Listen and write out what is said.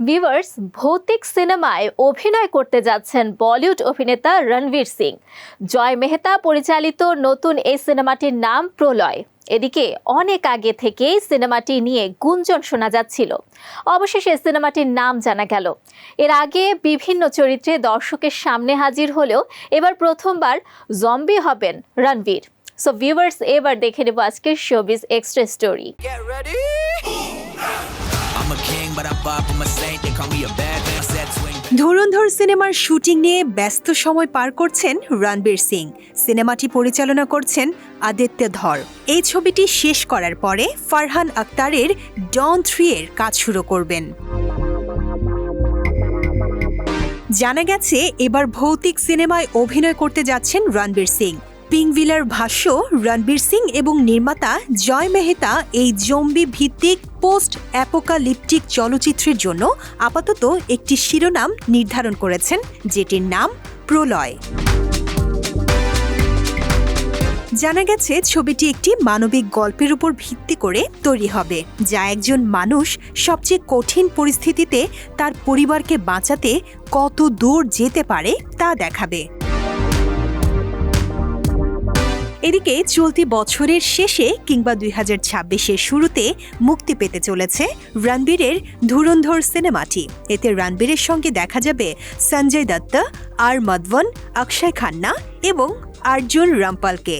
Viewers ভৌতিক সিনেমায় অভিনয় করতে যাচ্ছেন বলিউড অভিনেতা রণবীর সিং। জয় মেহতা পরিচালিত নতুন এই সিনেমাটির নাম প্রলয়। এদিকে অনেক আগে থেকেই সিনেমাটি নিয়ে গুঞ্জন শোনা যাচ্ছিল। অবশেষে সিনেমাটির নাম জানা গেল। এর আগে বিভিন্ন চরিত্রে দর্শকের সামনে হাজির হলেও এবার প্রথমবার জম্বি হবেন রণবীর। সো ভিউয়ার্স এবার দেখে নেব আজকের শোবিজ এক্সট্রা স্টোরি ধুরন্ধর সিনেমার শুটিং নিয়ে ব্যস্ত সময় পার করছেন রণবীর সিং। সিনেমাটি পরিচালনা করছেন আদিত্য ধর। এই ছবিটি শেষ করার পরে ফারহান আক্তারের ডন থ্রি এর কাজ শুরু করবেন। জানা গেছে, এবার ভৌতিক সিনেমায় অভিনয় করতে যাচ্ছেন রণবীর সিং। পিংভিলার ভাষ্য, রণবীর সিং এবং নির্মাতা জয় মেহতা এই জম্বি ভিত্তিক পোস্ট অ্যাপোকালিপটিক চলচ্চিত্রের জন্য আপাতত একটি শিরোনাম নির্ধারণ করেছেন, যেটির নাম প্রলয়। জানা গেছে, ছবিটি একটি মানবিক গল্পের উপর ভিত্তি করে তৈরি হবে, যা একজন মানুষ সবচেয়ে কঠিন পরিস্থিতিতে তার পরিবারকে বাঁচাতে কত দূর যেতে পারে তা দেখাবে। এদিকে চলতি বছরের শেষে কিংবা দুই হাজার ছাব্বিশের শুরুতে মুক্তি পেতে চলেছে রণবীরের ধুরন্ধর সিনেমাটি। এতে রণবীরের সঙ্গে দেখা যাবে সঞ্জয় দত্ত, আর মধবন অক্ষয় খান্না এবং অর্জুন রামপালকে।